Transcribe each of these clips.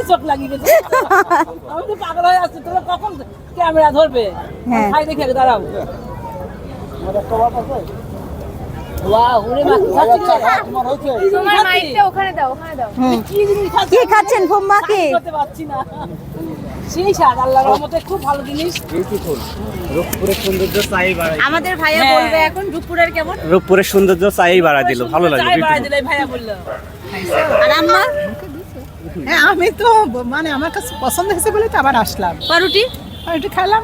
আমারই চোখ লাগিয়ে গেছে আমি তো পাগল হয়ে আছি তোমরা কখন ক্যামেরা ধরবে? হ্যাঁ। খাই দেখে দাঁড়াও। কি খাচ্ছেন জিনিস। রূপপুরের সৌন্দর্য চাই বাড়াই আমাদের ভাইয়া হ্যাঁ। বলবে এখন রূপপুরের কেমন? রূপপুরের সৌন্দর্য চাই বাড়াই দিল ভালো দিলে ভাইয়া বলল। আর আম্মা? হ্যাঁ আমি তো মানে আমার কাছে পছন্দ হয়েছে বলে তো আবার আসলাম। পারুটি আর একটু খেলাম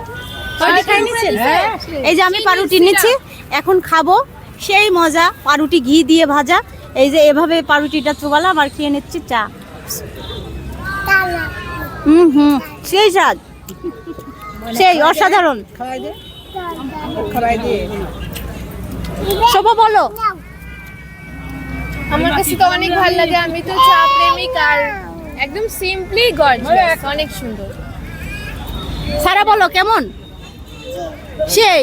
পারুটি খাই নিচ্ছেন? এই যে আমি পারুটি নিচ্ছি এখন খাব সেই মজা পারুটি ঘি দিয়ে ভাজা। এই যে এভাবে পারুটিটা চুবালাম আর খেয়ে নিচ্ছি চা। হুম হুম সেই স্বাদ। সেই অসাধারণ। শোভা বলো। আমার কাছে তো অনেক ভালো লাগে আমি তো চা প্রেমিক আর একদম সিম্পলি গর্জিয়াস অনেক সুন্দর। সারা বলো কেমন? সেই।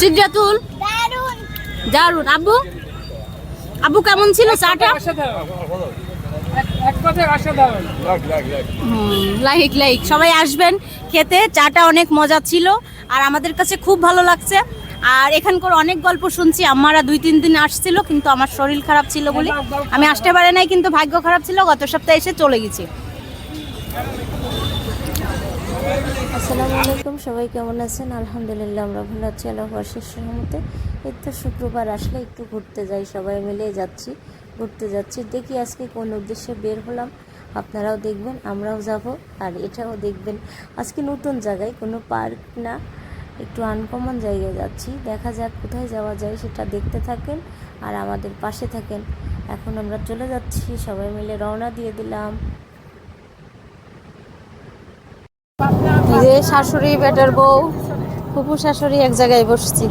সিদ্ধাতুল। দারুণ আব্বু? আব্বু কেমন ছিল চাটা? Like like. সবাই আসবেন খেতে চাটা অনেক মজা ছিল। আর আমাদের কাছে খুব ভালো লাগছে। আর এখানকার অনেক গল্প শুনছি। আমারা দুই, তিন দিন আসছিল, কিন্তু আমার শরীর খারাপ ছিল বলে আমি আসতে পারি নাই, কিন্তু ভাগ্য খারাপ ছিল, গত সপ্তাহে এসে চলে গেছি। আসসালামু আলাইকুম, সবাই কেমন আছেন? আলহামদুলিল্লাহ, আমরা ভালো আছি আল্লাহ বর্ষের সহমতে এই তো শুক্রবার আসলে একটু ঘুরতে যাই, সবাই মিলে যাচ্ছি, ঘুরতে যাচ্ছি। দেখি আজকে কোন উদ্দেশ্যে বের হলাম, আপনারাও দেখবেন, আমরাও যাব, আর এটাও দেখবেন। আজকে নতুন জায়গায়, কোনো পার্ক না একটু আনকমন জায়গায় যাচ্ছি। দেখা যাক কোথায় যাওয়া যায়, সেটা দেখতে থাকেন আর আমাদের পাশে থাকেন। এখন আমরা চলে যাচ্ছি, সবাই মিলে রওনা দিয়ে দিলাম। শাশুড়ি, বেটার বউ ফুপু শাশুড়ি এক জায়গায় বসছি।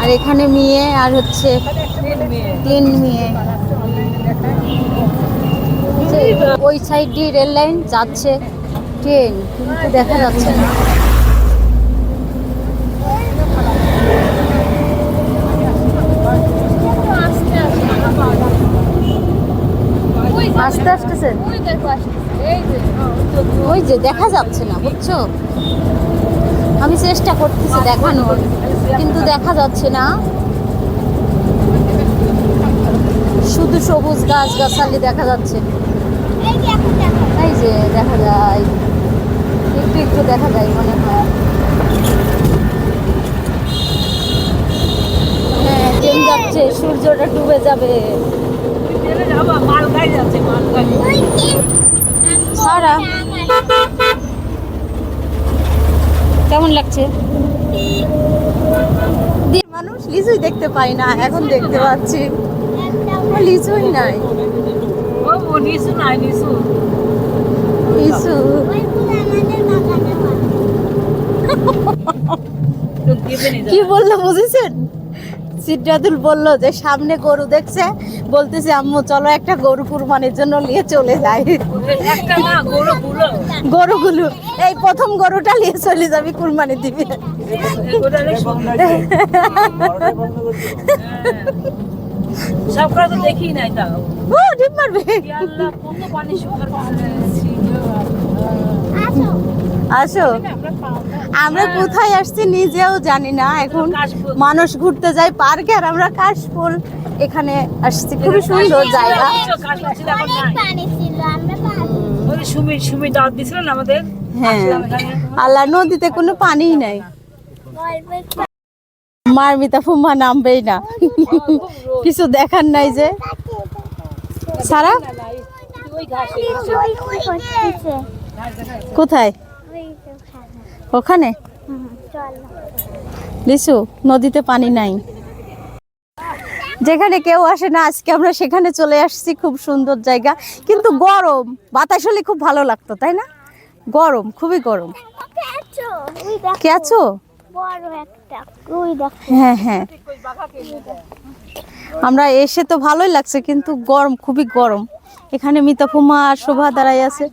আর এখানে মেয়ে আর হচ্ছে তিন মেয়ে। ওই সাইড দিয়ে রেল লাইন যাচ্ছে ট্রেন, কিন্তু দেখা যাচ্ছে না। আস্তে আসতেছে। ওই যে দেখা যাচ্ছে না, বুঝছ? আমি চেষ্টা করতেছি দেখানোর, কিন্তু দেখা যাচ্ছে না। শুধু সবুজ গাছ গাছালি দেখা যাচ্ছে। যে দেখা যায়। একটু একটু দেখা যায় মনে হয়। হ্যাঁ ট্রেন যাচ্ছে সূর্যটা ডুবে যাবে। মাল গাড়ি যাচ্ছে সারা। কেমন লাগছে? মানুষ লিচুই দেখতে পাই না এখন দেখতে পাচ্ছি। লিচুই নাই। নিশু নাই লিচু। তো কি বলল বুঝেছেন? সিদ্ধাতুল বলল যে সামনে গরু দেখছে। বলতেছে আম্মু চলো একটা গরু কুরবানির জন্য নিয়ে চলে যাই। গুলো। গরুগুলো। এই প্রথম গরুটা নিয়ে চলে যাবি কুরবানি দিবি। সব দেখি নাই তাও। ও ডিম মারবে। আল্লাহ পানি সুন্দর আসো। আমরা কোথায় আসছি নিজেও জানি না। এখন মানুষ ঘুরতে যায় পার্কে আর আমরা কাশফুল এখানে আসছি। খুবই সুন্দর জায়গা। হ্যাঁ। আল্লাহ নদীতে কোনো পানিই নাই। মার মিতা ফুম্মা নামবেই না। কিছু দেখার নাই যে। সারা? ওই ঘাসে। কোথায়? ওখানে? লিসু, নদীতে পানি নাই। যেখানে কেউ আসে না, আজকে আমরা সেখানে চলে আসছি, খুব সুন্দর জায়গা। কিন্তু গরম, বাতাস হলে খুব ভালো লাগতো, তাই না? গরম, খুবই গরম। কেছো হ্যাঁ হ্যাঁ। আমরা এসে তো ভালোই লাগছে, কিন্তু গরম, খুবই গরম। এখানে মিতাফুমা আর শোভা দাঁড়াই আছে।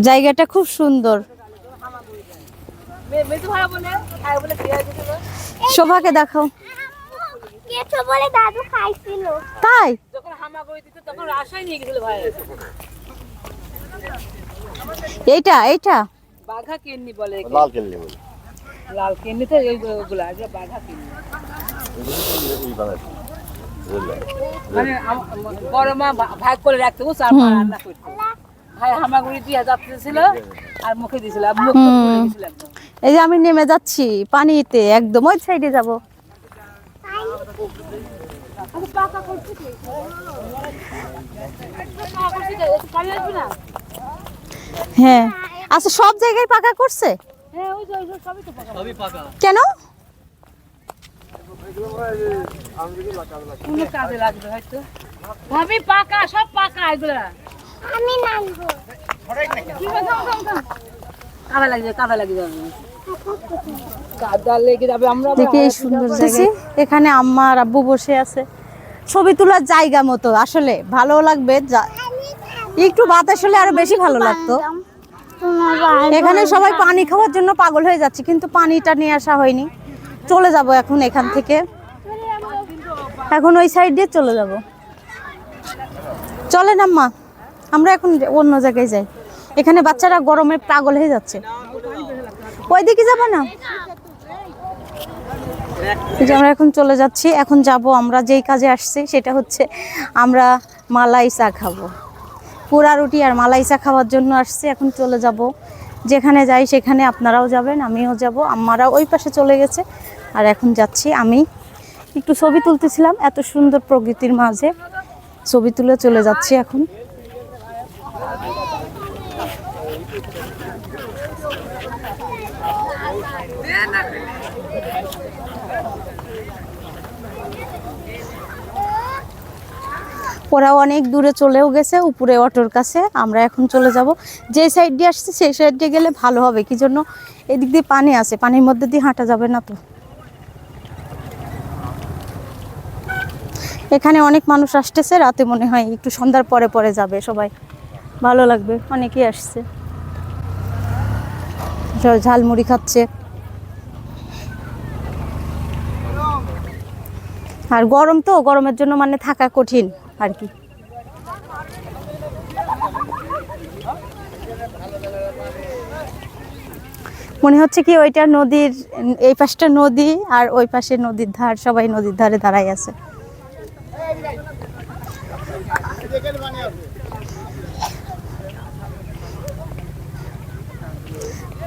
জায়গাটা খুব সুন্দর। শোভাকে দেখাও। কেঁচো বলে দাদু খাইছিল। তাই? যখন হামাগুড়ি দিত তখন রাসাই নিয়ে গেছিল ভাই এইটা এইটা? বাঘা কেন্নি বলে লাল কেল্লি বলে। লাল কেন্নি তো এইগুলা এগুলো বাঘা কেন্নি মানে বড় মা ভা- ভাগ করে রাখতে মা রান্না করতো। হামাগুড়ি দিয়ে যাচ্ছিল আর মুখে মুখ এই যে আমি নেমে যাচ্ছি পানিতে একদম ওই সাইডে যাব। পানি আসবে না হ্যাঁ। আচ্ছা সব জায়গায় পাকা করছে? হ্যাঁ ওই যে ওই যে সবই কেন? কাজে লাগবে হয়তো। ভাবি পাকা সব পাকা এগুলা। আমি নামবো। কাদা লাগবে কাদা লাগবে কাদা লেগে যাবে আমরা দেখি এই সুন্দর জায়গা এখানে আম্মা আর আব্বু বসে আছে। ছবি তোলার জায়গা মতো আসলে ভালো লাগবে যা- একটু বাতাস হলে আরও বেশি ভালো লাগতো। এখানে সবাই পানি খাওয়ার জন্য পাগল হয়ে যাচ্ছে কিন্তু পানিটা নিয়ে আসা হয়নি। চলে যাব এখন এখান থেকে। এখন ওই সাইড দিয়ে চলে যাব। চলেন আম্মা আমরা এখন অন্য জায়গায় যাই। এখানে বাচ্চারা গরমে পাগল হয়ে যাচ্ছে। ওইদিকে যাব না? আমরা এখন চলে যাচ্ছি। এখন যাব আমরা যেই কাজে আসছি, সেটা হচ্ছে আমরা মালাই চা খাব। পুরা রুটি আর মালাই চা খাওয়ার জন্য আসছি। এখন চলে যাব। যেখানে যাই, সেখানে আপনারাও যাবেন, আমিও যাব। আমারা ওই পাশে চলে গেছে। আর এখন যাচ্ছি আমি। একটু ছবি তুলতেছিলাম, এত সুন্দর প্রকৃতির মাঝে। ছবি তুলে চলে যাচ্ছি এখন। ওরা অনেক দূরে চলেও গেছে, উপরে অটোর কাছে। আমরা এখন চলে যাব। যে সাইড দিয়ে আসছে, সেই সাইড দিয়ে গেলে ভালো হবে। কি জন্য? এদিক দিয়ে পানি আছে, পানির মধ্যে দিয়ে হাঁটা যাবে না তো। এখানে অনেক মানুষ আসতেছে, রাতে মনে হয় একটু সন্ধ্যার পরে পরে যাবে সবাই। ভালো লাগবে, অনেকেই আসছে। ঝালমুড়ি খাচ্ছে। আর গরম তো, গরমের জন্য মানে থাকা কঠিন আর কি। মনে হচ্ছে কি ওইটা নদীর, এই পাশটা নদী আর ওই পাশে নদীর ধার, সবাই নদীর ধারে দাঁড়াই আছে।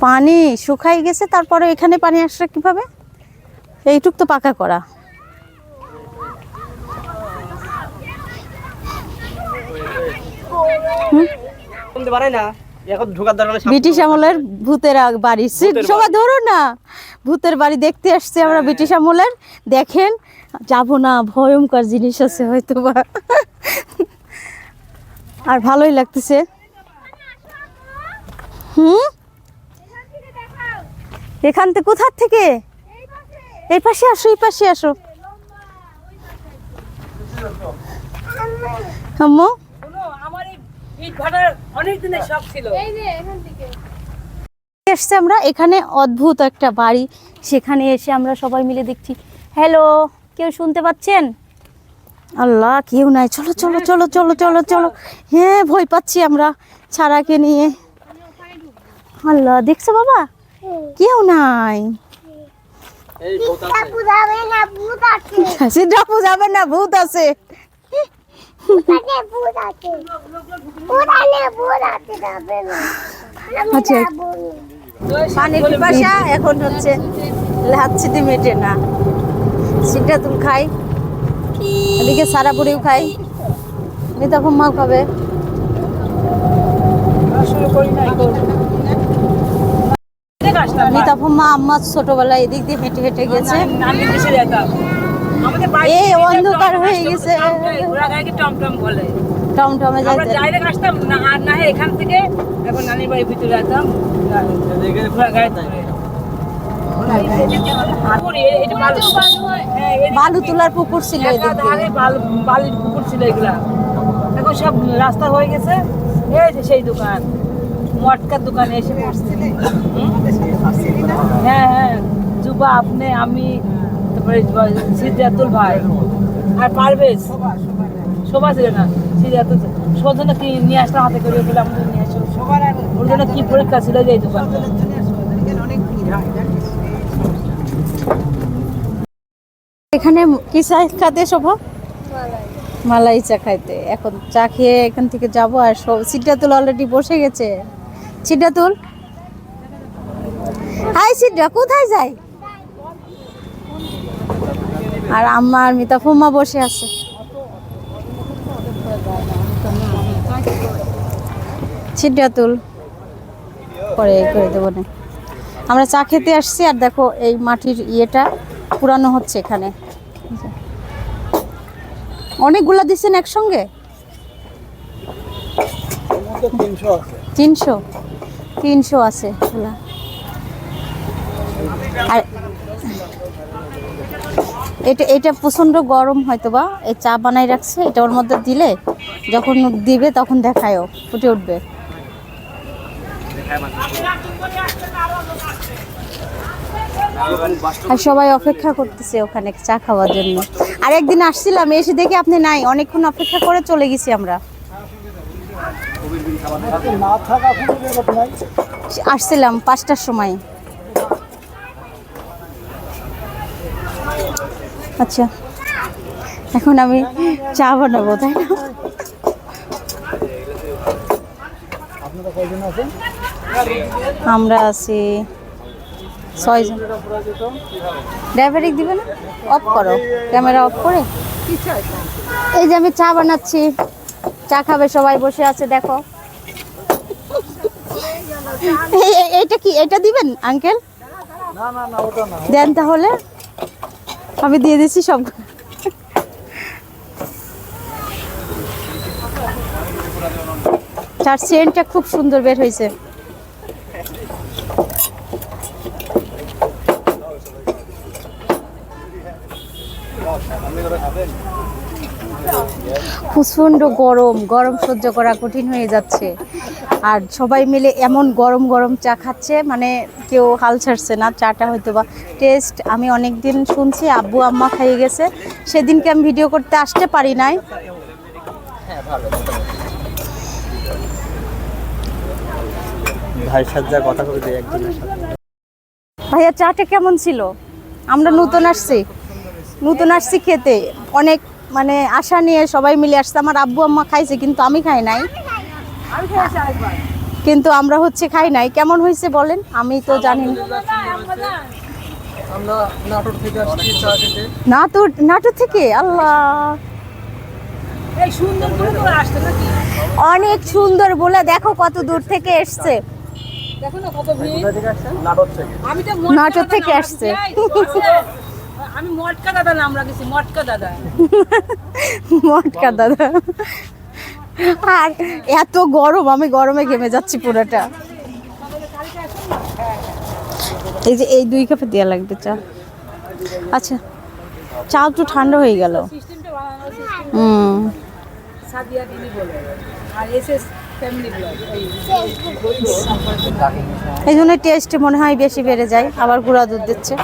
পানি শুকাই গেছে তারপরে এখানে পানি আসছে কীভাবে? এইটুক তো পাকা করা। ব্রিটিশ আমলের ভূতের বাড়ি। সবাই ধরো না ভূতের বাড়ি দেখতে আসছে আমরা ব্রিটিশ আমলের। দেখেন যাব না ভয়ঙ্কর জিনিস আছে হয়তো বা আর ভালোই লাগতেছে। হুম? এখান থেকে কোথার থেকে? এই পাশে আসো এই পাশে আসো। আম্মু? শোনো, আমার এই ইট ভাটার অনেক দিনের শখ ছিল। এই যে এখান থেকে। এসছে আমরা এখানে অদ্ভুত একটা বাড়ি। সেখানে এসে আমরা সবাই মিলে দেখছি। হ্যালো কেউ শুনতে পাচ্ছেন? আল্লাহ কেউ নাই। চলো চলো চলো চলো চলো চলো। হ্যাঁ ভয় পাচ্ছি আমরা ছাড়াকে নিয়ে। আল্লাহ দেখছ বাবা? কেউ নাই। আপু যাবে না ভূত আছে। না না না। পানির পিপাসা এখন হচ্ছে লাচ্ছিতে মেটে না। সিদ্ধাতুল খাই। এদিকে সারা বুড়িও খাই। মিতা খাবে। শুরু করি নাই। দেখে আসতাম আম্মা ছোটবেলায় এদিক দিয়ে হেঁটে হেঁটে গেছে। এই অন্ধকার হয়ে গেছে। টমটম, আসতাম না আর না এখান থেকে এখন নানির বাড়ির ভিতরে যেতাম। ঘোড়া বালু। হ্যাঁ, তোলার পুকুর ছিল এদিক দিয়ে। বালির পুকুর ছিল এগুলা। এখন সব রাস্তা হয়ে গেছে। এই যে সেই দোকান। মটকার দোকানে এসে পড়ছি। হ্যাঁ হ্যাঁ। জুবা, আপনি, আমি, তারপরে সিদ্ধাতুল ভাই। আর পারভেজ। শোভা ছিল না। সিদ্ধাতুল জন্য কি নিয়ে আসলাম, হাতে করে বলে আমাদের নিয়ে আসো। সবার আগে ওর জন্য কি পরীক্ষা ছিল যে দোকান? এখানে কি চা খাতে শোভা? মালাই। চা খাইতে। এখন চা খেয়ে এখান থেকে যাব আর সিদ্ধাতুল অলরেডি বসে গেছে। সিদ্ধাতুল হাই সিদ্ধা কোথায় যাই আর আম্মা আর মিতা ফুম্মা বসে আছে। সিদ্ধাতুল পরে এই করে দেবো না। আমরা চা খেতে আসছি আর দেখো এই মাটির ইয়েটা পুরানো হচ্ছে এখানে। অনেকগুলা দিচ্ছেন একসঙ্গে? তিনশো? তিনশো আছে আর এটা এটা প্রচণ্ড গরম হয়তো বা এই চা বানাই রাখছে, এটা ওর মধ্যে দিলে যখন দিবে তখন দেখায়ও, ফুটে উঠবে। আর সবাই অপেক্ষা করতেছে ওখানে চা খাওয়ার জন্য। আর একদিন আসছিলাম, এসে দেখি আপনি নাই, অনেকক্ষণ অপেক্ষা করে চলে গেছি আমরা। আসছিলাম পাঁচটার সময়। আচ্ছা এখন আমি চা বানাবো তাই না? আমরা আছি ছয়জন। ড্রাইভারিক দিবে না? অফ করো ক্যামেরা অফ করে। এই যে আমি চা বানাচ্ছি চা খাবে সবাই বসে আছে দেখো। এই- কি, এটা দিবেন, আঙ্কেল? দেন তাহলে। আমি দিয়ে দিচ্ছি সব। তার সেন্টটা খুব সুন্দর বের হয়েছে। প্রচণ্ড গরম গরম সহ্য করা কঠিন হয়ে যাচ্ছে। আর সবাই মিলে এমন গরম গরম চা খাচ্ছে মানে কেউ হাল ছাড়ছে না চাটা হয়তো বা টেস্ট আমি অনেক দিন শুনছি আব্বু আম্মা খাইয়ে গেছে। সেদিনকে আমি ভিডিও করতে আসতে পারি নাই। ভাইয়ের সাথে যা কথা বলতে একদিনের সাথে। ভাইয়া চাটা কেমন ছিল? আমরা নতুন আসছি। নতুন আসছি খেতে। অনেক মানে আশা নিয়ে সবাই মিলে আসছে। আমার আব্বু আম্মা খাইছে কিন্তু আমি খাই নাই। কিন্তু আমরা হচ্ছে খাই নাই। কেমন হয়েছে বলেন? আমি তো জানি না। নাটোর থেকে নাটুর আল্লাহ এই সুন্দর করে করে আসতে নাকি অনেক সুন্দর বলে দেখো কত দূর থেকে এসছে। দেখো না কত ভিড়। নাটোর থেকে আমি নাটোর থেকে। আসছে। আমি মটকা দাদা নাম রাখেছি মটকা দাদা। মটকা দাদা। আর এত গরম আমি গরমে ঘেমে যাচ্ছি পুরোটা। এই যে এই দুই কাপে দেওয়া লাগবে চা। আচ্ছা চা তো ঠান্ডা হয়ে গেল। হুম। এই জন্য টেস্ট মনে হয় বেশি বেড়ে যায় আবার গুঁড়া দুধ দিচ্ছে।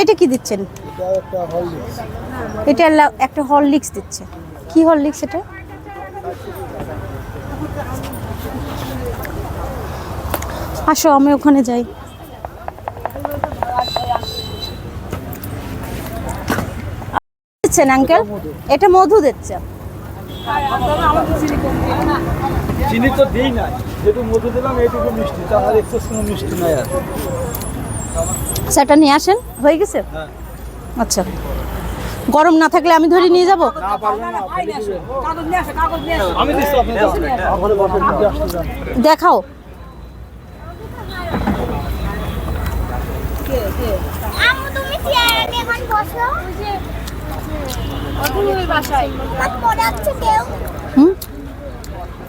এটা কি দিচ্ছেন? এটা একটা হরলিক্স দিচ্ছে। কি হরলিক্স এটা? আসো আমি ওখানে যাই। দিচ্ছেন আঙ্কেল? এটা মধু দিচ্ছে। চিনি তো দিই না। যেটুকু মধু দিলাম এইটুকু মিষ্টি। তার একটু মিষ্টি নাই আর। সেটা নিয়ে আসেন। হয়ে গেছে? আচ্ছা। গরম না থাকলে আমি ধরে নিয়ে যাব? দেখাও।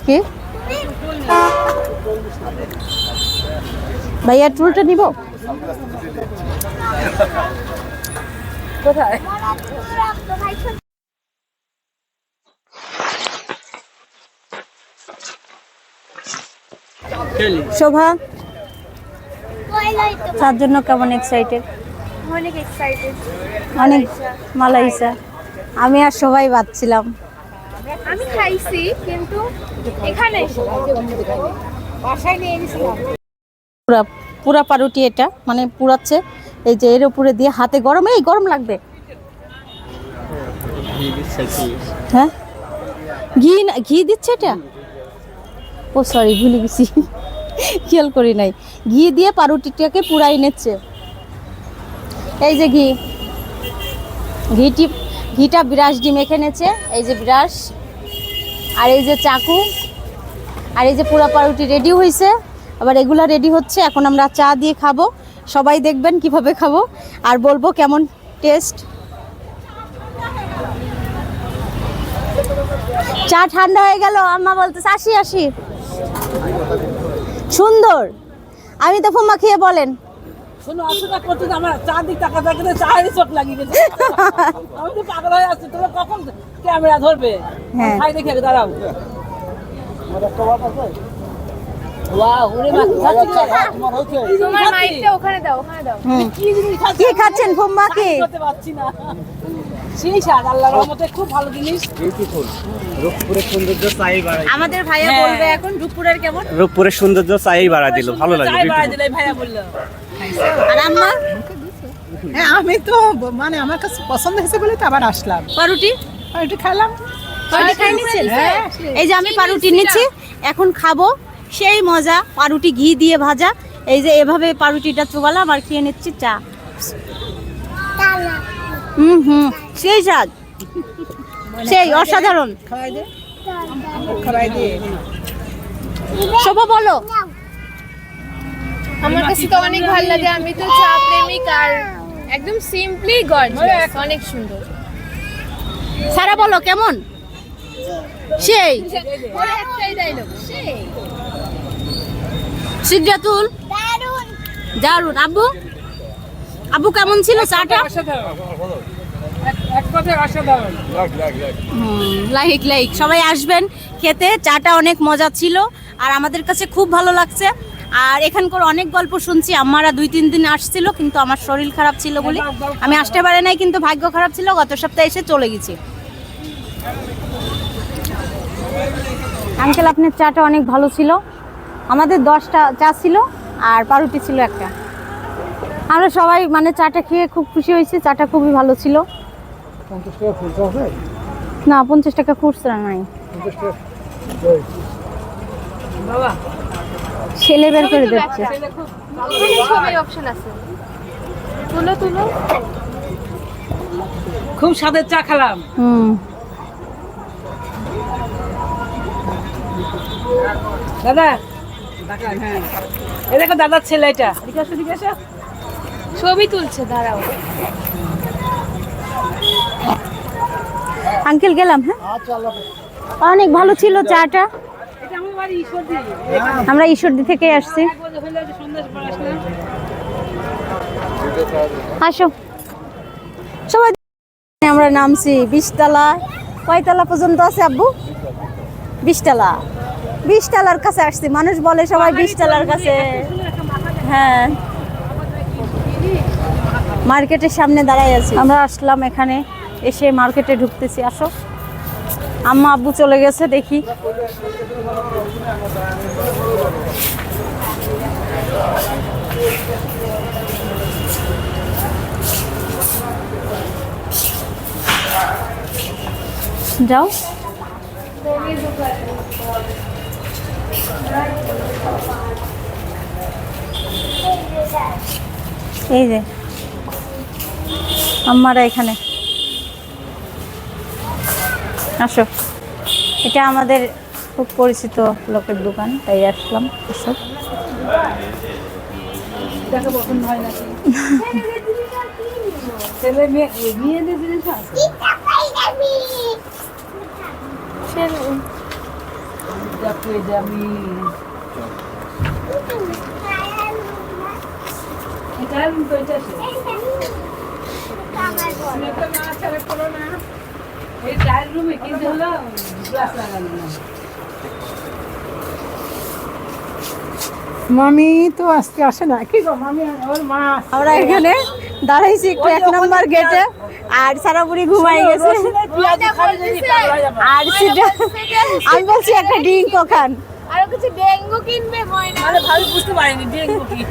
কি ভাইয়া টুলটা নিব? কোথায়? শোভা তার জন্য কেমন এক্সাইটেড অনেক এক্সাইটেড অনেক মালাইসা। আমি আর সবাই বাঁচছিলাম আমি খাইছি কিন্তু এখানে এসে পুরা পুরা পাউরুটি এটা মানে পুরাচ্ছে। এই যে এর উপরে দিয়ে হাতে গরম, এই গরম লাগবে। হ্যাঁ? ঘি ঘি দিচ্ছে এটা? ও সরি ভুলে গেছি। খেয়াল করি নাই। ঘি দিয়ে পাউরুটিটাকে পুরাই নিচ্ছে। এই যে ঘি। ঘিটি, ঘিটা বিরাস ডিম মেখে নেছে এই যে বিরাস আর এই যে চাকু। আর এই যে পুরা পাউরুটি রেডি হয়েছে আবার এগুলা রেডি হচ্ছে, এখন আমরা চা দিয়ে খাব। সবাই দেখবেন কীভাবে খাব। আর বলব কেমন টেস্ট চা ঠান্ডা হয়ে গেল আম্মা বলতেছে আসি আসি। সুন্দর। আমি তো ফুম্মা খেয়ে বলেন। শোনো আসলে করতে আমার চা দিক টাকা থাকে চায়ের চোট লাগিয়ে গেছে আমি তো পাগল তোমরা কখন ক্যামেরা ধরবে? হ্যাঁ। দাঁড়াও। কি? জিনিস খাচ্ছি। কি খাচ্ছেন ফুম্মা কি খাই করতে পারছি না। সেই স্বাদ আল্লাহর রহমতে খুব ভালো জিনিস। রূপপুরের সৌন্দর্য চাই আমাদের ভাইয়া হ্যাঁ। বলবে এখন রূপপুরের কেমন? রূপপুরের সৌন্দর্য চাই বাড়া দিল ভালো লাগে আর আম্মা? হ্যাঁ আমি তো মানে আমার কাছে পছন্দ হয়েছে বলে তো আবার আসলাম। পাউরুটি? আর একটু খেলাম এই যে আমি পাউরুটি নিচ্ছি এখন খাব। সেই মজা পাউরুটি ঘি দিয়ে ভাজা। এই যে এভাবে পাউরুটিটা চুবালাম আর খেয়ে নিচ্ছি চা। হুম হুম সেই স্বাদ। সেই অসাধারণ। শোভা বলো। আমার কাছে তো অনেক ভালো লাগে আমি তো চা প্রেমিক আর একদম সিম্পলি গর্জিয়াস অনেক সুন্দর। সারা বলো কেমন? সেই। সেই। সিদ্ধাতুল? দারুণ দারুণ আব্বু? আব্বু কেমন ছিল চাটা? Like like. সবাই আসবেন খেতে। চাটা অনেক মজা ছিল আর আমাদের কাছে খুব ভালো লাগছে। আর এখানকার অনেক গল্প শুনছি। আমারা দুই তিন দিন আসছিল কিন্তু আমার শরীর খারাপ ছিল বলে আমি আসতে পারি নাই কিন্তু ভাগ্য খারাপ ছিল। গত সপ্তাহে এসে চলে গেছি। আঙ্কেল আপনার চাটা অনেক ভালো ছিল। আমাদের দশটা চা ছিল আর পাউরুটি ছিল একটা। আমরা সবাই মানে চাটা খেয়ে খুব খুশি হয়েছি চাটা খুবই ভালো ছিল। না পঞ্চাশ টাকা খুচরা নাই। ছেলে বের করে দিচ্ছে। এখানে ছবি অপশন আছে। তুলো তুলো। খুব স্বাদের চা খেলাম। হুম। দাদা এ দেখো দাদার ছেলে এটা। ছবি তুলছে দাঁড়াও। আঙ্কেল গেলাম হ্যাঁ? আচ্ছা অনেক ভালো ছিল চাটা। আমার ঈশ্বরদী। থেকে আসছি। আসো। সবাই আমরা নামছি বিশতলা। কয়তলা পর্যন্ত আছে আব্বু? বিশতলা। বিশতলার কাছে আসছি। মানুষ বলে সবাই বিশতলার কাছে। হ্যাঁ। মার্কেটের সামনে দাঁড়াই আছি। আমরা আসলাম এখানে এসে মার্কেটে ঢুকতেছি। আসো। আম্মা আব্বু চলে গেছে দেখি। যাও। এই যে। আম্মারা এখানে। আসো। এটা আমাদের খুব পরিচিত লোকের দোকান তাই আসলাম। আসো। হয় ছেলে মেয়ে এ, মেয়েদের জিনিস আছে এটা পাই যাবি দেখো এই যে আমি এটা আমি তো এটা আছে। এই ট্রায়াল রুমে কিন্তু হলো? গ্লাস লাগানো না। মামি তো আজকে আসে না। কি গো মামি? ওর মা আমরা এখানে দাঁড়াইছি একটু এক নম্বর গেটে। আর সারা বুড়ি ঘুমাই গেছে। আর সেটা আমি বলছি একটা ড্রিঙ্ক ওখান আরও কিছু ডেঙ্গু কিনবে ময়না। মানে ভাবি বুঝতে পারিনি ডেঙ্গু কি?